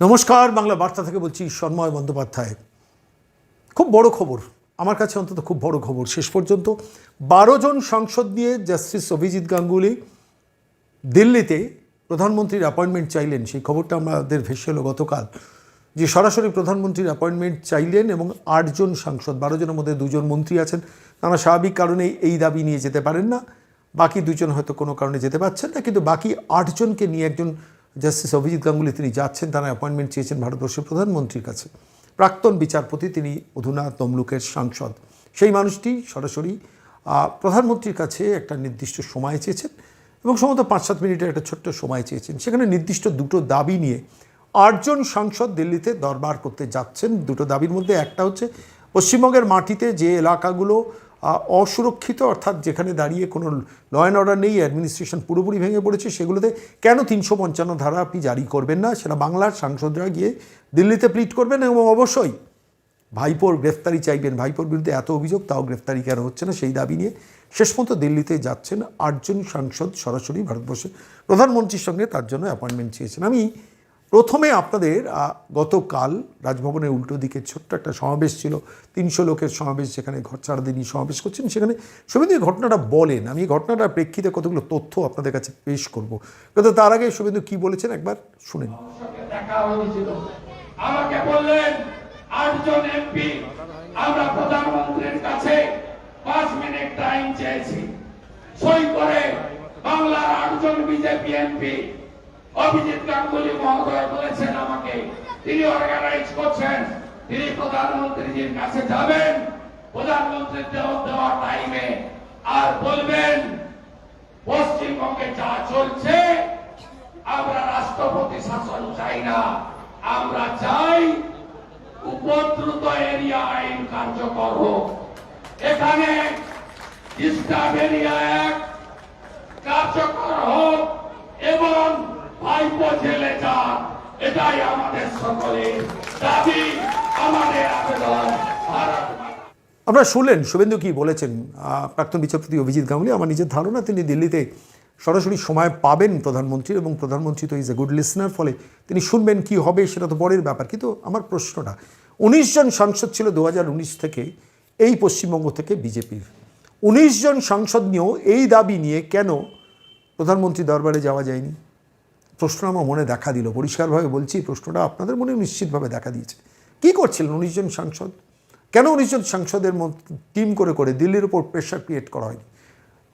নমস্কার, বাংলা বার্তা থেকে বলছি সন্ময় বন্দ্যোপাধ্যায়। খুব বড় খবর, আমার কাছে অন্তত খুব বড় খবর। শেষ পর্যন্ত বারো জন সংসদ নিয়ে জাস্টিস অভিজিৎ গাঙ্গুলি দিল্লিতে প্রধানমন্ত্রীর অ্যাপয়েন্টমেন্ট চাইলেন। সেই খবরটা আমাদের ভেসে এলো গতকাল যে সরাসরি প্রধানমন্ত্রীর অ্যাপয়েন্টমেন্ট চাইলেন এবং আটজন সাংসদ, বারো জনের মধ্যে দুজন মন্ত্রী আছেন। তারা স্বাভাবিক কারণে এই দাবি নিয়ে যেতে পারেন না। বাকি দুজন হয়তো কোনো কারণে যেতে পারছেন না, কিন্তু বাকি আটজনকে নিয়ে একজন জাস্টিস অভিজিৎ গাঙ্গুলি তিনি যাচ্ছেন, তারা অ্যাপয়েন্টমেন্ট চেয়েছেন ভারতবর্ষের প্রধানমন্ত্রীর কাছে। প্রাক্তন বিচারপতি তিনি অধুনা তমলুকের সাংসদ। সেই মানুষটি সরাসরি প্রধানমন্ত্রীর কাছে একটা নির্দিষ্ট সময় চেয়েছেন এবং সম্ভবত পাঁচ সাত মিনিটের একটা ছোট্ট সময় চেয়েছেন। সেখানে নির্দিষ্ট দুটো দাবি নিয়ে আটজন সাংসদ দিল্লিতে দরবার করতে যাচ্ছেন। দুটো দাবির মধ্যে একটা হচ্ছে, পশ্চিমবঙ্গের মাটিতে যে এলাকাগুলো অসুরক্ষিত, অর্থাৎ যেখানে দাঁড়িয়ে কোনো ল অ্যান্ড অর্ডার নেই অ্যাডমিনিস্ট্রেশন পুরোপুরি ভেঙে পড়েছে, সেগুলোতে কেন তিনশো পঞ্চান্ন ধারা আপনি জারি করবেন না? সেটা বাংলার সাংসদরা গিয়ে দিল্লিতে প্লিট করবেন এবং অবশ্যই ভাইপোর গ্রেফতারি চাইবেন। ভাইপোর বিরুদ্ধে এত অভিযোগ, তাও গ্রেফতারি কেন হচ্ছে না সেই দাবি নিয়ে শেষ পর্যন্ত দিল্লিতে যাচ্ছেন আটজন সাংসদ সরাসরি ভারতবর্ষের প্রধানমন্ত্রীর সঙ্গে তার জন্য অ্যাপয়েন্টমেন্ট চেয়েছেন। আমি প্রথমে আপনাদের গতকাল রাজভবনের উল্টো দিকে ছোট্ট একটা সমাবেশ ছিল। তিনশো লোকের সমাবেশ যেখানে ঘর ছাড়া দিনই সমাবেশ করছেন, সেখানে শুভেন্দু ঘটনাটা বলেন। আমি এই ঘটনাটার প্রেক্ষিতে কতগুলো তথ্য আপনাদের কাছে পেশ করব। কিন্তু তার আগে শুভেন্দু কী বলেছেন একবার শুনেন। আমাকে বললেন, আটজন এমপি, আমরা প্রধানমন্ত্রীর কাছে পাঁচ মিনিট টাইম চেয়েছি। সই করে বাংলার আটজন বিজেপি এমপি অভিজিৎ গাঙ্গুলি মহোদয় বলেছেন আমাকে। তিনি অর্গানাইজ করছেন। তিনি প্রধানমন্ত্রীজির কাছে যাবেন। প্রধানমন্ত্রীর দেওয়া দেওয়া টাইমে আর বলবেন, পশ্চিমবঙ্গে যা চলছে, আমরা রাষ্ট্রপতি শাসন চাই না। আমরা চাই উপদ্রুত এরিয়া আইন কার্যকর হোক। এখানে ডিস্টার্ব এরিয়া অ্যাক্ট কার্যকর হোক এবং ভাইপো যান এটাই আমাদের সকলের দাবি, আমাদের আবেদন। আপনারা শুনলেন, শুভেন্দু কি বলেছেন? প্রাক্তন বিচারপতি অভিজিৎ গাঙ্গুলি, আমার নিজের ধারণা, তিনি দিল্লিতে সরাসরি সময় পাবেন প্রধানমন্ত্রীর, এবং প্রধানমন্ত্রী তো ইজ এ গুড লিসনার ফলে তিনি শুনবেন কি হবে, সেটা তো পরের ব্যাপার। কিন্তু আমার প্রশ্নটা, উনিশ জন সাংসদ ছিল দু হাজার উনিশ থেকে এই পশ্চিমবঙ্গ থেকে বিজেপির। উনিশ জন সাংসদ নিয়েও এই দাবি নিয়ে কেন প্রধানমন্ত্রী দরবারে যাওয়া যায়নি? প্রশ্ন আমার মনে দেখা দিল। পরিষ্কারভাবে বলছি, প্রশ্নটা আপনাদের মনে নিশ্চিতভাবে দেখা দিয়েছে। কি করছিলেন উনিশ জন সাংসদ? কেন উনিশ জন সাংসদের টিম করে করে দিল্লির উপর প্রেশার ক্রিয়েট করা হয়নি?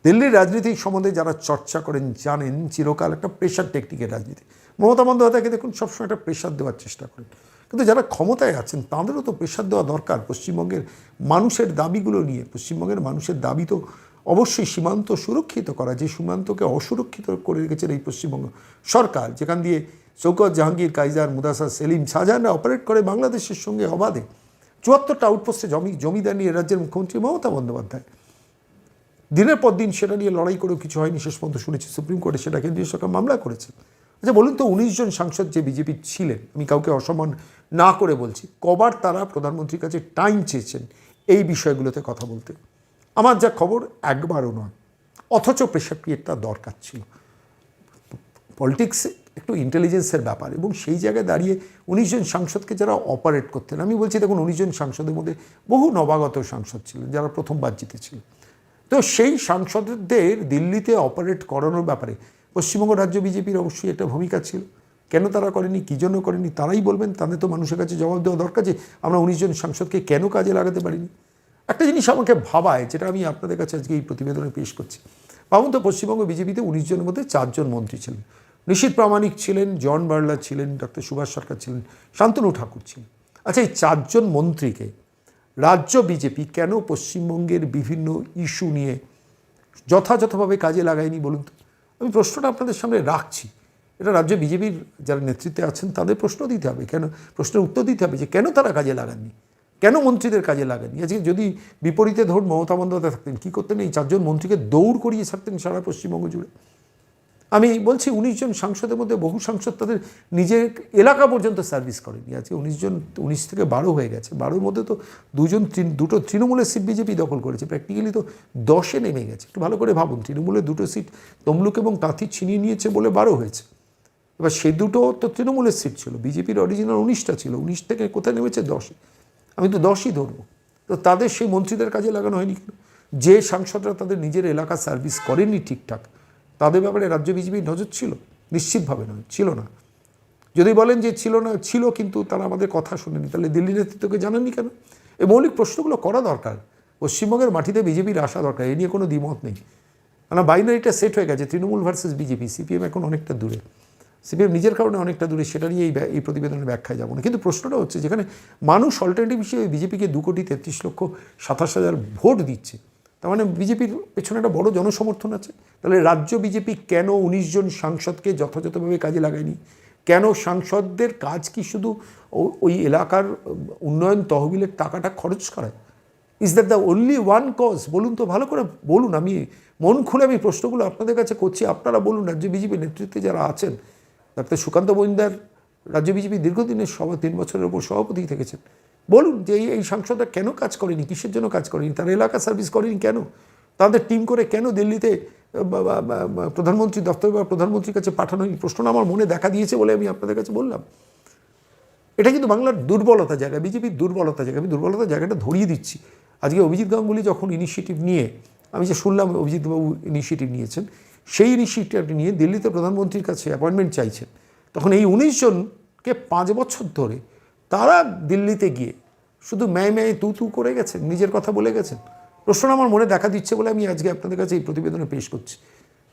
দিল্লির রাজনীতি সম্বন্ধে যারা চর্চা করেন, জানেন চিরকাল একটা প্রেশার টেকনিকের রাজনীতি। মমতা বন্দ্যোপাধ্যায়কে দেখুন, সবসময় একটা প্রেশার দেওয়ার চেষ্টা করেন। কিন্তু যারা ক্ষমতায় আছেন, তাদেরও তো প্রেশার দেওয়া দরকার। পশ্চিমবঙ্গের মানুষের দাবিগুলো নিয়ে, পশ্চিমবঙ্গের মানুষের দাবি তো অবশ্যই সীমান্ত সুরক্ষিত করা, যে সীমান্তকে অসুরক্ষিত করে রেখেছেন এই পশ্চিমবঙ্গ সরকার, যেখান দিয়ে শৌকত জাহাঙ্গীর, কাইজার, মুদাসা, সেলিম, শাহজাহানরা অপারেট করে বাংলাদেশের সঙ্গে অবাধে। চুয়াত্তরটা আউটপোস্টে জমি, জমিদার নিয়ে রাজ্যের মুখ্যমন্ত্রী মমতা বন্দ্যোপাধ্যায়। দিনের পর দিন সেটা নিয়ে লড়াই করেও কিছু হয়নি, শেষ পর্যন্ত শুনেছি সুপ্রিম কোর্টে সেটা কেন্দ্রীয় সরকার মামলা করেছে। আচ্ছা বলুন তো উনিশ জন সাংসদ যে বিজেপি ছিলেন, আমি কাউকে অসম্মান না করে বলছি, কবার তারা প্রধানমন্ত্রীর কাছে টাইম চেয়েছেন এই বিষয়গুলোতে কথা বলতে? আমার যা খবর একবারও নয়। অথচ প্রেশার ক্রিয়েটটা দরকার ছিল। পলিটিক্স একটু ইন্টেলিজেন্সের ব্যাপার এবং সেই জায়গায় দাঁড়িয়ে উনিশ জন সাংসদকে যারা অপারেট করতেন, আমি বলছি দেখুন উনিশ জন সাংসদের মধ্যে বহু নবাগত সাংসদ ছিলেন, যারা প্রথমবার জিতেছিল তো সেই সাংসদদের দিল্লিতে অপারেট করানোর ব্যাপারে পশ্চিমবঙ্গ রাজ্য বিজেপির অবশ্যই একটা ভূমিকা ছিল। কেন তারা করেনি, কী জন্য করেনি, তারাই বলবেন, তাদের তো মানুষের কাছে জবাব দেওয়া দরকার যে আমরা উনিশ জন সাংসদকে কেন কাজে লাগাতে পারিনি। একটা জিনিস আমাকে ভাবায়, যেটা আমি আপনাদের কাছে আজকে এই প্রতিবেদনে পেশ করছি। ভাবুন তো, পশ্চিমবঙ্গ বিজেপিতে উনিশ জনের মধ্যে চারজন মন্ত্রী ছিলেন। নিশীত প্রামাণিক ছিলেন, জন বার্লা ছিলেন ডক্টর সুভাষ সরকার ছিলেন, শান্তনু ঠাকুর ছিলেন। আচ্ছা এই চারজন মন্ত্রীকে রাজ্য বিজেপি কেন পশ্চিমবঙ্গের বিভিন্ন ইস্যু নিয়ে যথাযথভাবে কাজে লাগায়নি বলুন তো? আমি প্রশ্নটা আপনাদের সামনে রাখছি। এটা রাজ্য বিজেপির যারা নেতৃত্বে আছেন, তাদের প্রশ্ন দিতে হবে। কেন? প্রশ্নের উত্তর দিতে হবে যে কেন তারা কাজে লাগাননি? কেন মন্ত্রীদের কাজে লাগাননি আজকে যদি বিপরীতে ধরুন মমতা বন্দ্যোপাধ্যায় থাকতেন, কী করতেন? এই চারজন মন্ত্রীকে দৌড় করিয়ে ছাড়তেন সারা পশ্চিমবঙ্গ জুড়ে। আমি বলছি উনিশ জন সাংসদের মধ্যে বহু সাংসদ তাদের নিজের এলাকা পর্যন্ত সার্ভিস করেনি। আজকে উনিশ জন, উনিশ থেকে বারো হয়ে গেছে। বারোর মধ্যে তো দুজন দুটো তৃণমূলের সিট বিজেপি দখল করেছে। প্র্যাকটিক্যালি তো দশে নেমে গেছে। একটু ভালো করে ভাবুন তৃণমূলের দুটো সিট তমলুক এবং তাঁতি ছিনিয়ে নিয়েছে বলে বারো হয়েছে। এবার সে দুটো তো তৃণমূলের সিট ছিল। বিজেপির অরিজিনাল উনিশটা ছিল। উনিশ থেকে কোথায় নেমেছে? দশে। আমি তো দশই ধরবো। তো তাদের সেই মন্ত্রীদের কাজে লাগানো হয়নি কেন? যে সাংসদরা তাদের নিজের এলাকা সার্ভিস করেননি ঠিকঠাক, তাদের ব্যাপারে রাজ্য বিজেপির নজর ছিল? নিশ্চিতভাবে নয়, ছিল না। যদি বলেন যে ছিল না, ছিল কিন্তু তারা আমাদের কথা শোনেনি। তাহলে দিল্লি নেতৃত্বকে জানাননি কেন? এই মৌলিক প্রশ্নগুলো করা দরকার। পশ্চিমবঙ্গের মাটিতে বিজেপির আসা দরকার, এ নিয়ে কোনো দ্বিমত নেই। কেন বাইনারিটা সেট হয়ে গেছে, তৃণমূল ভার্সেস বিজেপি সিপিএম এখন অনেকটা দূরে। সিপিএম নিজের কারণে অনেকটা দূরে, সেটা নিয়ে এই প্রতিবেদনের ব্যাখ্যায় যাব না। কিন্তু প্রশ্নটা হচ্ছে যেখানে মানুষ অল্টারনেটিভ হিসেবে বিজেপিকে দু কোটি তেত্রিশ লক্ষ সাতাশ হাজার ভোট দিচ্ছে, তার মানে বিজেপির পেছনে একটা বড় জনসমর্থন আছে। তাহলে রাজ্য বিজেপি কেন উনিশ জন সাংসদকে যথাযথভাবে কাজে লাগায়নি? কেন সাংসদদের কাজ কি শুধু ওই এলাকার উন্নয়ন তহবিলের টাকাটা খরচ করায় is that the only one cause বলুন তো, ভালো করে বলুন। আমি মন খুলে আমি প্রশ্নগুলো আপনাদের কাছে করছি। আপনারা বলুন, রাজ্য বিজেপি নেতৃত্বে যারা আছেন ডাক্তার সুকান্ত মজুমদার রাজ্য বিজেপি দীর্ঘদিনের সভা, তিন বছরের ওপর সভাপতি থেকেছেন। বলুন যে এই এই সাংসদরা কেন কাজ করেনি? কিসের জন্য কাজ করেনি? তারা এলাকা সার্ভিস করেনি কেন? তাদের টিম করে কেন দিল্লিতে প্রধানমন্ত্রী দপ্তর বা প্রধানমন্ত্রীর কাছে পাঠানো হয়নি প্রশ্নটা আমার মনে দেখা দিয়েছে বলে আমি আপনাদের কাছে বললাম। এটা কিন্তু বাংলার দুর্বলতা জায়গা বিজেপির দুর্বলতা জায়গা। আমি দুর্বলতা জায়গাটা ধরিয়ে দিচ্ছি। আজকে অভিজিৎ গাঙ্গুলি যখন ইনিশিয়েটিভ নিয়ে, আমি যে শুনলাম অভিজিৎবাবু ইনিশিয়েটিভ নিয়েছেন সেই ইনিশিয়েটিভ নিয়ে দিল্লিতে প্রধানমন্ত্রীর কাছে অ্যাপয়েন্টমেন্ট চাইছেন। তখন এই উনিশ জনকে পাঁচ বছর ধরে তারা দিল্লিতে গিয়ে শুধু ম্যায় ম্যায় তু তু করে গেছেন, নিজের কথা বলে গেছেন। প্রশ্ন আমার মনে দেখা দিচ্ছে বলে আমি আজকে আপনাদের কাছে এই প্রতিবেদনে পেশ করছি।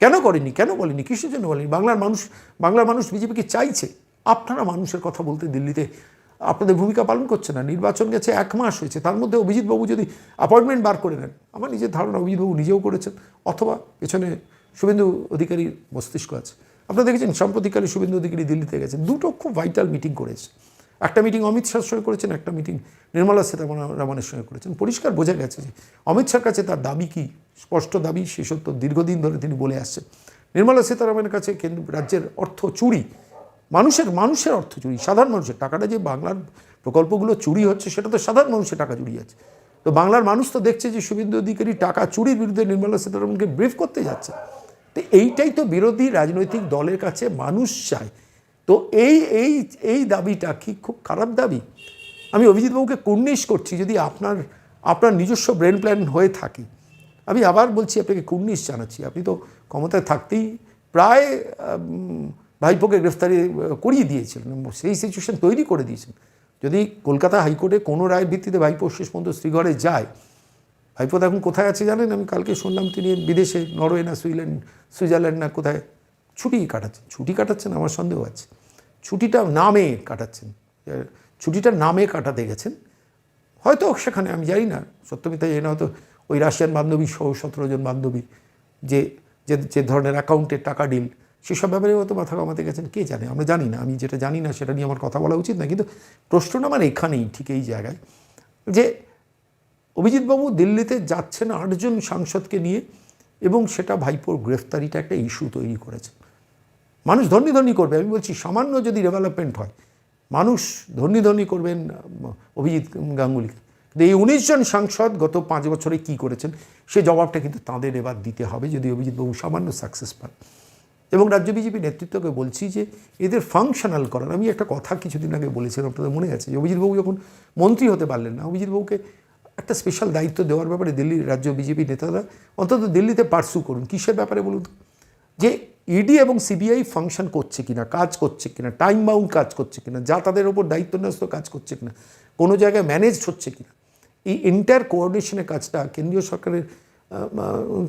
কেন করেনি কেন বলেনি কিসের জন্য বলেনি বাংলার মানুষ বাংলার মানুষ বিজেপিকে চাইছে? আপনারা মানুষের কথা বলতে দিল্লিতে আপনাদের ভূমিকা পালন করছে না। নির্বাচন গেছে এক মাস হয়েছে। তার মধ্যে অভিজিৎবাবু যদি অ্যাপয়েন্টমেন্ট বার করে নেন, আমার নিজের ধারণা অভিজিৎবাবু নিজেও করেছেন, অথবা পেছনে শুভেন্দু অধিকারীর মস্তিষ্ক আছে। আপনারা দেখেছেন, সাম্প্রতিককালে শুভেন্দু অধিকারী দিল্লিতে গেছেন। দুটো খুব ভাইটাল মিটিং করেছে। একটা মিটিং অমিত শাহর সঙ্গে করেছেন, একটা মিটিং নির্মলা সীতারামনের সঙ্গে করেছেন। পরিষ্কার বোঝা গেছে যে, অমিত শাহর কাছে তার দাবি কি? স্পষ্ট দাবি, সে সত্য দীর্ঘদিন ধরে তিনি বলে আসছেন। নির্মলা সীতারামনের কাছে কেন্দ্র, রাজ্যের অর্থ চুরি। মানুষের মানুষের অর্থ চুরি, সাধারণ মানুষের। টাকাটা যে বাংলার প্রকল্পগুলো চুরি হচ্ছে, সেটা তো সাধারণ মানুষের টাকা চুরি আছে। তো বাংলার মানুষ তো দেখছে যে শুভেন্দু অধিকারী টাকা চুরির বিরুদ্ধে নির্মলা সীতারামনকে ব্রিফ করতে যাচ্ছে। তো এইটাই তো বিরোধী রাজনৈতিক দলের কাছে মানুষ চায়। তো এই এই এই দাবিটা কি খুব খারাপ দাবি? আমি অভিজিৎবাবুকে কুর্নিশ করছি যদি আপনার আপনার নিজস্ব ব্রেন প্ল্যান হয়ে থাকে। আমি আবার বলছি, আপনাকে কুর্নিশ জানাচ্ছি। আপনি তো ক্ষমতায় থাকতেই প্রায় ভাইপোকে গ্রেফতারি করিয়ে দিয়েছিলেন সেই সিচুয়েশন তৈরি করে দিয়েছেন। যদি কলকাতা হাইকোর্টে কোনো রায়ের ভিত্তিতে ভাইপো শেষ পর্যন্ত শ্রীঘরে যায় ভাইপো এখন কোথায় আছে জানেন? আমি কালকে শুনলাম তিনি বিদেশে, নরওয়ে না সুইল্যান্ড সুইজারল্যান্ড না কোথায়? ছুটি কাটাচ্ছেন। ছুটি কাটাচ্ছেন, আমার সন্দেহ আছে। ছুটিটা নামে কাটাচ্ছেন। ছুটিটা নামে কাটাতে গেছেন। হয়তো সেখানে, আমি জানি না। সত্যমিতা জানি না, হয়তো ওই রাশিয়ান বান্ধবী সহ সতেরো জন বান্ধবী যে যে যে ধরনের অ্যাকাউন্টের টাকা ডিল, সেসব ব্যাপারে হয়তো মাথা কামাতে গেছেন। কে জানে? আমরা জানি না। আমি যেটা জানি না, সেটা নিয়ে আমার কথা বলা উচিত না। কিন্তু প্রশ্নটা আমার এখানেই, ঠিক এই জায়গায়, যে অভিজিৎবাবু দিল্লিতে যাচ্ছেন আটজন সাংসদকে নিয়ে এবং সেটা ভাইপোর গ্রেফতারিটা একটা ইস্যু তৈরি করেছে। মানুষ ধনী ধনী করবে, আমি বলছি সামান্য যদি ডেভেলপমেন্ট হয়, মানুষ ধনী ধনী করবেন অভিজিৎ গাঙ্গুলিকে। কিন্তু এই উনিশজন সাংসদ গত পাঁচ বছরে কি করেছেন, সে জবাবটা কিন্তু তাঁদের এবার দিতে হবে যদি অভিজিৎবাবু সামান্য সাকসেস পান। এবং রাজ্য বিজেপি নেতৃত্বকে বলছি যে এদের ফাংশনাল করার, আমি একটা কথা কিছুদিন আগে বলেছিলাম, আপনাদের মনে আছে যে অভিজিৎবাবু যখন মন্ত্রী হতে পারলেন না, অভিজিৎবাবুকে একটা স্পেশাল দায়িত্ব দেওয়ার ব্যাপারে দিল্লির রাজ্য বিজেপি নেতারা অন্তত দিল্লিতে পার্সু করুন। কিসের ব্যাপারে বলুন? যে ইডি এবং সিবিআই ফাংশন করছে কিনা, কাজ করছে কিনা টাইম বাউন্ড কাজ করছে কিনা, যা তাদের ওপর দায়িত্ব ন্যস্ত কাজ করছে কিনা, কোনো জায়গায় ম্যানেজড হচ্ছে কিনা, এই এন্টায়ার কোঅর্ডিনেশনের কাজটা কেন্দ্রীয় সরকারের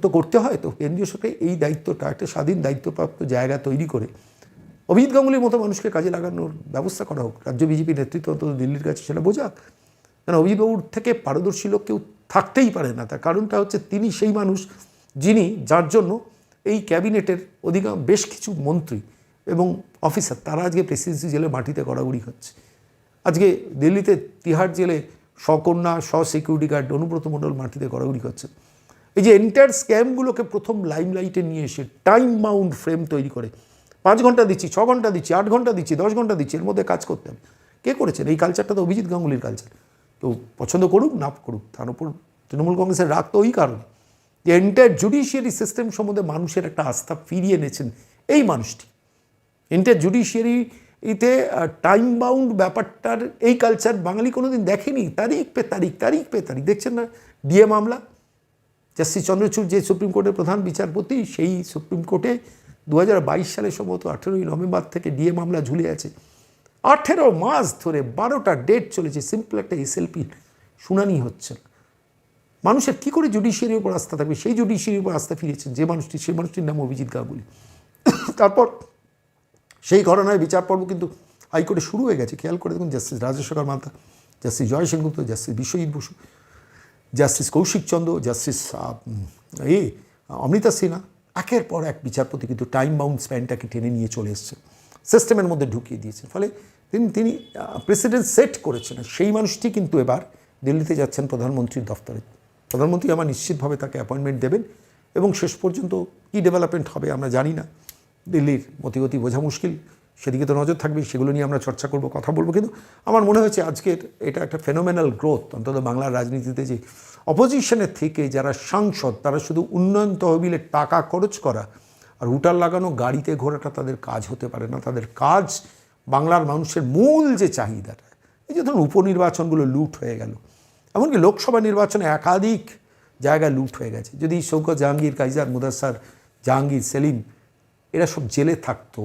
তো করতে হয় তো? কেন্দ্রীয় সরকার এই দায়িত্বটা, একটা স্বাধীন দায়িত্বপ্রাপ্ত জায়গা তৈরি করে অভিজিৎ গাঙ্গুলির মতো মানুষকে কাজে লাগানোর ব্যবস্থা করা হোক। রাজ্য বিজেপি নেতৃত্ব অন্তত দিল্লির কাছে সেটা বোঝাক। কারণ অভিজিৎবাবুর থেকে পারদর্শী লোক কেউ থাকতেই পারে না। তার কারণটা হচ্ছে তিনি সেই মানুষ যিনি, যার জন্য এই ক্যাবিনেটের অধিকাংশ বেশ কিছু মন্ত্রী এবং অফিসার, তারা আজকে প্রেসিডেন্সি জেলে মাটিতে গড়াগড়ি হচ্ছে। আজকে দিল্লিতে তিহার জেলে স্বকন্যা স সিকিউরিটি গার্ড, অনুব্রত মণ্ডল মাটিতে গড়াগড়ি করছে এই যে এন্টায়ার স্ক্যামগুলোকে প্রথম লাইমলাইটে নিয়ে এসে টাইম বাউন্ড ফ্রেম তৈরি করে, পাঁচ ঘণ্টা দিচ্ছি, ছ ঘণ্টা দিচ্ছি, আট ঘণ্টা দিচ্ছি, দশ ঘণ্টা দিচ্ছি, এর মধ্যে কাজ করতে হবে। কে করেছেন? এই কালচারটা তো অভিজিৎ গাঙ্গুলির কালচার কেউ পছন্দ করুক, না করুক, তার উপর তৃণমূল কংগ্রেসের রাগ তো ওই কারণ। যে এন্টায়ার জুডিশিয়ারি সিস্টেম সম্বন্ধে মানুষের একটা আস্থা ফিরিয়ে এনেছেন এই মানুষটি। ইন্টার জুডিশিয়ারিতে টাইম বাউন্ড ব্যাপারটার এই কালচার বাঙালি কোনোদিন দেখেনি। তারিখ পে তারিখ তারিখ পে তারিখ। দেখছেন না? ডিএ মামলা। জাস্টিস চন্দ্রচূড় যে সুপ্রিম কোর্টের প্রধান বিচারপতি, সেই সুপ্রিম কোর্টে দু সালে সম্ভবত আঠেরোই নভেম্বর থেকে ডিএ মামলা ঝুলে আছে। আঠেরো মাস ধরে বারোটা ডেট চলেছে সিম্পল একটা এসএলপি শুনানি হচ্ছে। মানুষের কী করে জুডিশিয়ারির উপর আস্থা থাকবে? সেই জুডিশিয়ারির উপর আস্থা ফিরিয়েছেন যে মানুষটি, সেই মানুষটির নাম অভিজিৎ গাঙ্গুলি। তারপর সেই ঘটনায় বিচার পর্ব কিন্তু হাইকোর্টে শুরু হয়ে গেছে। খেয়াল করে দেখুন justice Rajeshwar Malta justice Joy Sengupta justice Biswajit Basu justice Kaushik Chandra justice A, Amrita Sinha, একের পর এক বিচারপতি কিন্তু টাইম বাউন্ড স্প্যানটাকে টেনে নিয়ে চলে এসছে। সিস্টেমের মধ্যে ঢুকিয়ে দিয়েছেন। ফলে তিনি তিনি প্রেসিডেন্ট সেট করেছেন। সেই মানুষটি কিন্তু এবার দিল্লিতে যাচ্ছেন প্রধানমন্ত্রীর দফতরে। প্রধানমন্ত্রী আমার নিশ্চিতভাবে তাকে অ্যাপয়েন্টমেন্ট দেবেন এবং শেষ পর্যন্ত কী ডেভেলপমেন্ট হবে আমরা জানি না। দিল্লির মতিগতি বোঝা মুশকিল। সেদিকে তো নজর থাকবে সেগুলো নিয়ে আমরা চর্চা করব, কথা বলব। কিন্তু আমার মনে হয়েছে আজকের এটা একটা ফেনোমেনাল গ্রোথ অন্তত বাংলার রাজনীতিতে যে অপোজিশনের থেকে যারা সাংসদ, তারা শুধু উন্নয়ন তহবিলের টাকা খরচ করা আর হুটার লাগানো গাড়িতে ঘোরাটা তাদের কাজ হতে পারে না। তাদের কাজ বাংলার মানুষের মূল যে চাহিদাটা, এই যে ধরুন উপনির্বাচনগুলো লুট হয়ে গেল, এমনকি লোকসভা নির্বাচনে একাধিক জায়গায় লুট হয়ে গেছে। যদি শৌকত জাহাঙ্গীর, কাইজার মুদাসার জাহাঙ্গীর, সেলিম, এরা সব জেলে থাকতো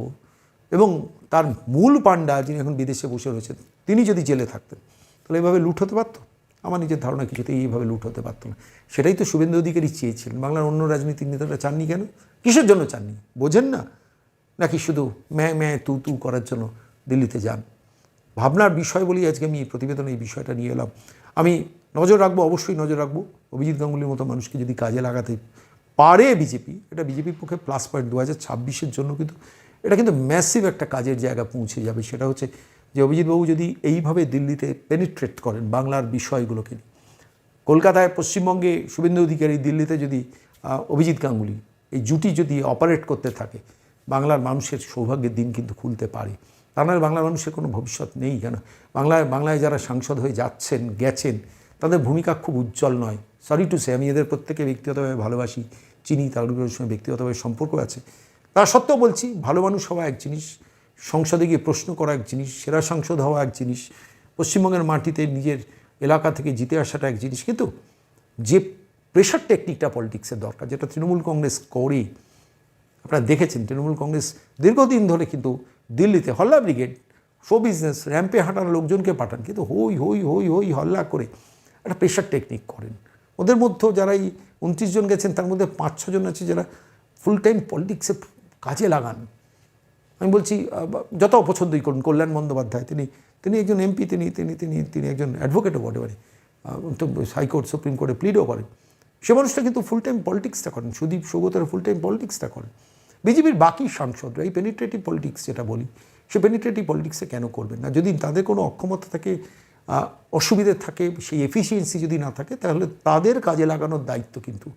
এবং তার মূল পাণ্ডা যিনি এখন বিদেশে বসে রয়েছেন, তিনি যদি জেলে থাকতেন, তাহলে এভাবে লুট হতে পারতো? আমার নিজের ধারণা কিছুতেই এইভাবে লুট হতে পারতো না। সেটাই তো শুভেন্দু অধিকারী চেয়েছিলেন বাংলার অন্য রাজনৈতিক নেতারা চাননি কেন? কিসের জন্য চাননি? বোঝেন না। নাকি শুধু ম্যা ম্যা তু তু করার জন্য দিল্লিতে যান? ভাবনার বিষয় বলেই আজকে আমি এই প্রতিবেদনে এই বিষয়টা নিয়ে এলাম। আমি নজর রাখব, অবশ্যই নজর রাখব। অভিজিৎ গাঙ্গুলির মতো মানুষকে যদি কাজে লাগাতে পারে বিজেপি, এটা বিজেপির পক্ষে প্লাস পয়েন্ট দু হাজার ছাব্বিশের জন্য কিন্তু, এটা কিন্তু ম্যাসিভ একটা কাজের জায়গা পৌঁছে যাবে। সেটা হচ্ছে যে অভিজিৎবাবু যদি এইভাবে দিল্লিতে পেনিট্রেট করেন বাংলার বিষয়গুলোকে কলকাতায় পশ্চিমবঙ্গে শুভেন্দু অধিকারী দিল্লিতে যদি অভিজিৎ গাঙ্গুলি এই জুটি যদি অপারেট করতে থাকে, বাংলার মানুষের সৌভাগ্যের দিন কিন্তু খুলতে পারে। তা মানে বাংলার মানুষের কোনো ভবিষ্যৎ নেই কেন? বাংলায় বাংলায় যারা সাংসদ হয়ে যাচ্ছেন, গেছেন, তাদের ভূমিকা খুব উজ্জ্বল নয়। সরি টু সে আমি এদের প্রত্যেকে ব্যক্তিগতভাবে ভালোবাসি, চিনি তাদের সঙ্গে ব্যক্তিগতভাবে সম্পর্ক আছে। তা সত্ত্বেও বলছি, ভালো মানুষ হওয়া এক জিনিস সংসদে গিয়ে প্রশ্ন করা এক জিনিস, সেরা সাংসদ হওয়া এক জিনিস, পশ্চিমবঙ্গের মাটিতে নিজের এলাকা থেকে জিতে আসাটা এক জিনিস। কিন্তু যে প্রেশার টেকনিকটা পলিটিক্সের দরকার, যেটা তৃণমূল কংগ্রেস করে আপনারা দেখেছেন, তৃণমূল কংগ্রেস দীর্ঘদিন ধরে কিন্তু দিল্লিতে হল্লা ব্রিগেড শো বিজনেস র্যাম্পে হাঁটার লোকজনকে পাঠান, কিন্তু হই হই হই হই, হল্লা করে একটা প্রেশার টেকনিক করেন। ওদের মধ্যেও যারা এই উনত্রিশ জন গেছেন, তার মধ্যে পাঁচ, ছজন আছে যারা ফুল টাইম পলিটিক্সে কাজে লাগান। আমি বলছি যত অপছন্দই করুন, কল্যাণ বন্দ্যোপাধ্যায়, তিনি তিনি একজন এমপি, তিনি তিনি তিনি তিনি একজন অ্যাডভোকেটও বটে পারে তো হাইকোর্ট সুপ্রিম কোর্টে প্লিডও করেন। সে মানুষটা কিন্তু ফুল টাইম পলিটিক্সটা করেন, সুদীপ সৌগতের ফুল টাইম পলিটিক্সটা করেন। বিজেপির বাকি সাংসদরা, এই পেনিট্রেটিভ পলিটিক্স যেটা বলি, সে পেনিট্রেটিভ পলিটিক্সে কেন করবেন না? যদি তাদের কোনো অক্ষমতা থাকে অসুবিধে থাকে, সেই এফিসিয়েন্সি যদি না থাকে, তাহলে তাদের কাজে লাগানোর দায়িত্ব কিন্তু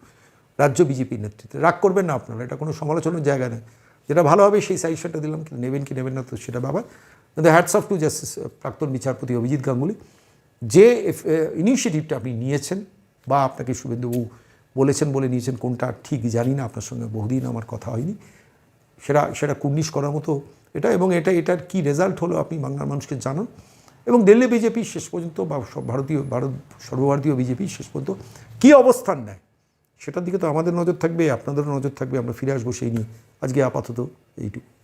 রাজ্য বিজেপির নেতৃত্বে। রাগ করবেন না আপনারা, এটা কোনো সমালোচনার জায়গা নেই। যেটা ভালো হবে, সেই সাইজটা দিলাম। কিন্তু নেবেন কি নেবেন না তো সেটা বাবা। কিন্তু হ্যাটস অফ টু জাস্টিস প্রাক্তন বিচারপতি অভিজিৎ গাঙ্গুলি। যে ইনিশিয়েটিভটা আপনি নিয়েছেন, বা আপনাকে শুভেন্দুবাবু বলেছেন বলে নিয়েছেন, কোনটা ঠিক জানি না, আপনার সঙ্গে বহুদিন আমার কথা হয়নি। সেটা সেটা কুর্নিশ করার মতো এটা, এবং এটা, এটার কি রেজাল্ট হলো আপনি বাংলার মানুষকে জানান। এবং দিল্লি বিজেপি শেষ পর্যন্ত, বা সব ভারতীয়, ভারত সর্বভারতীয় বিজেপি শেষ পর্যন্ত কী অবস্থান নেয়? সেটার দিকে তো আমাদের নজর থাকবে আপনাদেরও নজর থাকবে, আমরা ফিরে আসব সেই নিয়ে। আজকে আপাতত এইটুকু।